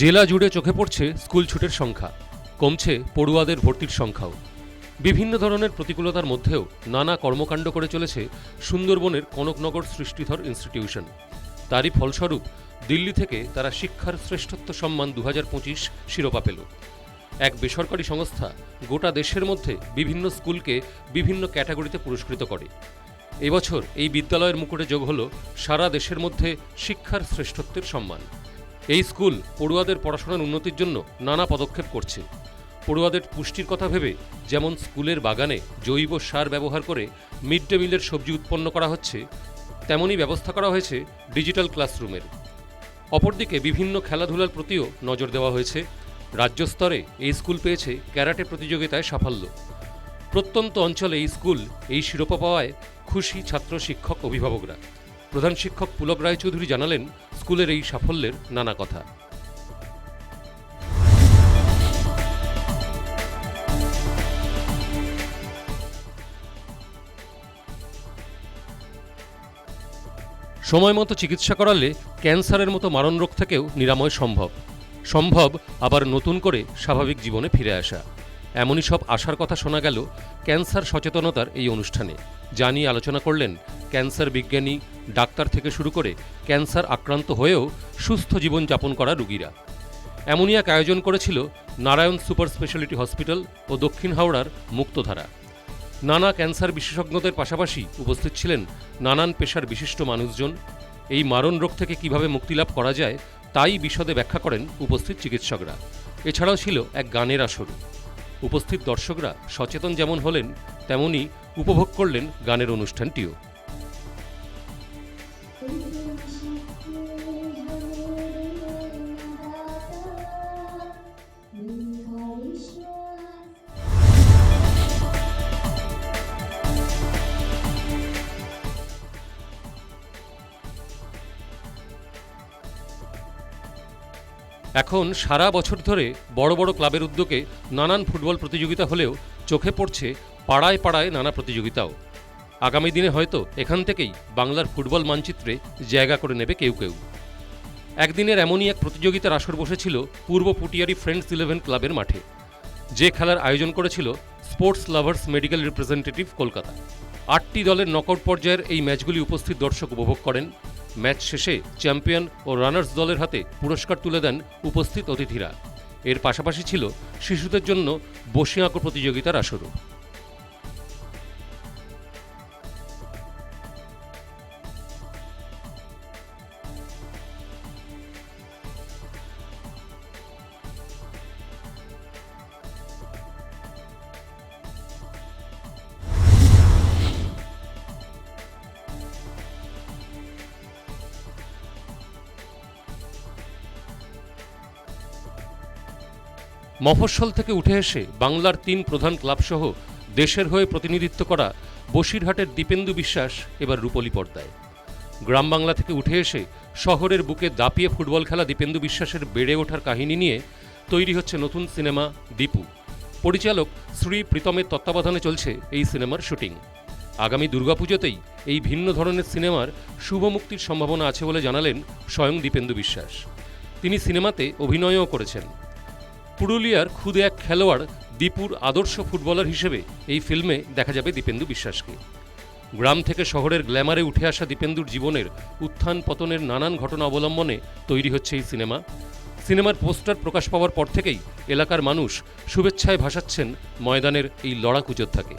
জেলা জুড়ে চোখে পড়ছে স্কুল ছুটের সংখ্যা। কমছে পড়ুয়াদের ভর্তির সংখ্যাও। বিভিন্ন ধরনের প্রতিকূলতার মধ্যেও নানা কর্মকাণ্ড করে চলেছে সুন্দরবনের কনকনগর সৃষ্টিধর ইনস্টিটিউশন তারই ফলস্বরূপ দিল্লি থেকে তারা শিক্ষার শ্রেষ্ঠত্ব সম্মান দু শিরোপা পেল। এক বেসরকারি সংস্থা গোটা দেশের মধ্যে বিভিন্ন স্কুলকে বিভিন্ন ক্যাটাগরিতে পুরস্কৃত করে। এবছর এই বিদ্যালয়ের মুকুটে যোগ হল সারা দেশের মধ্যে শিক্ষার শ্রেষ্ঠত্বের সম্মান। এই স্কুল পড়ুয়াদের পড়াশোনার উন্নতির জন্য নানা পদক্ষেপ করছে। পড়ুয়াদের পুষ্টির কথা ভেবে যেমন স্কুলের বাগানে জৈব সার ব্যবহার করে মিড ডে মিলের সবজি উৎপন্ন করা হচ্ছে, তেমনই ব্যবস্থা করা হয়েছে ডিজিটাল ক্লাসরুমের। অপরদিকে বিভিন্ন খেলাধুলার প্রতিও নজর দেওয়া হয়েছে। রাজ্য স্তরে এই স্কুল পেয়েছে ক্যারাটে প্রতিযোগিতায় সাফল্য। প্রত্যন্ত অঞ্চলে এই স্কুল এই শিরোপা পাওয়ায় খুশি ছাত্র শিক্ষক অভিভাবকরা। প্রধান শিক্ষক পুলক রায়চৌধুরী জানালেন, স্কুলের এই সাফল্যের নানা কথা। সময় মতো চিকিৎসা করালে ক্যান্সারের মতো মারণ রোগ থেকেও নিরাময় সম্ভব। সম্ভব আবার নতুন করে স্বাভাবিক জীবনে ফিরে আসা। এমনই সব আশার কথা শোনা গেল ক্যান্সার সচেতনতার এই অনুষ্ঠানে। যা নিয়ে আলোচনা করলেন ক্যান্সার বিজ্ঞানী ডাক্তার থেকে শুরু করে ক্যান্সার আক্রান্ত হয়েও সুস্থ জীবন যাপন করা রুগীরা। এমনই এক আয়োজন করেছিল নারায়ণ সুপার স্পেশালিটি হসপিটাল ও দক্ষিণ হাওড়ার মুক্তধারা। নানা ক্যান্সার বিশেষজ্ঞদের পাশাপাশি উপস্থিত ছিলেন নানান পেশার বিশিষ্ট মানুষজন। এই মারণ রোগ থেকে কীভাবে মুক্তিলাভ করা যায়, তাই বিশদে ব্যাখ্যা করেন উপস্থিত চিকিৎসকরা। এছাড়াও ছিল এক গানের আসর। উপস্থিত দর্শকরা সচেতন যেমন হলেন তেমনি উপভোগ করলেন গানের অনুষ্ঠানটিও। এখন সারা বছর ধরে বড় বড় ক্লাবের উদ্যোগে নানান ফুটবল প্রতিযোগিতা হলেও চোখে পড়ছে পাড়ায় পাড়ায় নানা প্রতিযোগিতাও। আগামী দিনে হয়তো এখান থেকেই বাংলার ফুটবল মানচিত্রে জায়গা করে নেবে কেউ কেউ। একদিনের এমনই এক প্রতিযোগিতার আসর বসেছিল পূর্ব পুটিয়ারি ফ্রেন্ডস ইলেভেন ক্লাবের মাঠে। যে খেলার আয়োজন করেছিল sports lovers medical representative Kolkata. আটটি দলের নকআউট পর্যায়ের এই ম্যাচগুলি উপস্থিত দর্শক উপভোগ করেন ম্যাচ শেষে চ্যাম্পিয়ন ও রানার্স দলের হাতে পুরস্কার তুলে দেন উপস্থিত অতিথিরা। এর পাশাপাশি ছিল শিশুদের জন্য বসিয়াঁকো প্রতিযোগিতার আসরও। মফস্বল থেকে উঠে এসে বাংলার তিন প্রধান ক্লাবসহ দেশের হয়ে প্রতিনিধিত্ব করা বসিরহাটের দীপেন্দু বিশ্বাস এবার রূপলি পর্দায়। গ্রাম বাংলা থেকে উঠে এসে শহরের বুকে দাপিয়ে ফুটবল খেলা দীপেন্দু বিশ্বাসের বেড়ে ওঠার কাহিনী নিয়ে তৈরি হচ্ছে নতুন সিনেমা দীপু। পরিচালক শ্রী প্রীতমের তত্ত্বাবধানে চলছে এই সিনেমার শুটিং। আগামী দুর্গাপুজোতেই এই ভিন্ন ধরনের সিনেমার শুভ মুক্তির সম্ভাবনা আছে বলে জানালেন স্বয়ং দীপেন্দু বিশ্বাস। তিনি সিনেমাতে অভিনয়ও করেছেন। পুরুলিয়ার খুদে এক খেলোয়াড় দীপুর আদর্শ ফুটবলার হিসেবে এই ফিল্মে দেখা যাবে দীপেন্দু বিশ্বাসকে। গ্রাম থেকে শহরের গ্ল্যামারে উঠে আসা দীপেন্দুর জীবনের উত্থান পতনের নানান ঘটনা অবলম্বনে তৈরি হচ্ছে এই সিনেমা। সিনেমার পোস্টার প্রকাশ পাওয়ার পর থেকেই এলাকার মানুষ শুভেচ্ছায় ভাসাচ্ছেন ময়দানের এই লড়াকু যোদ্ধাকে।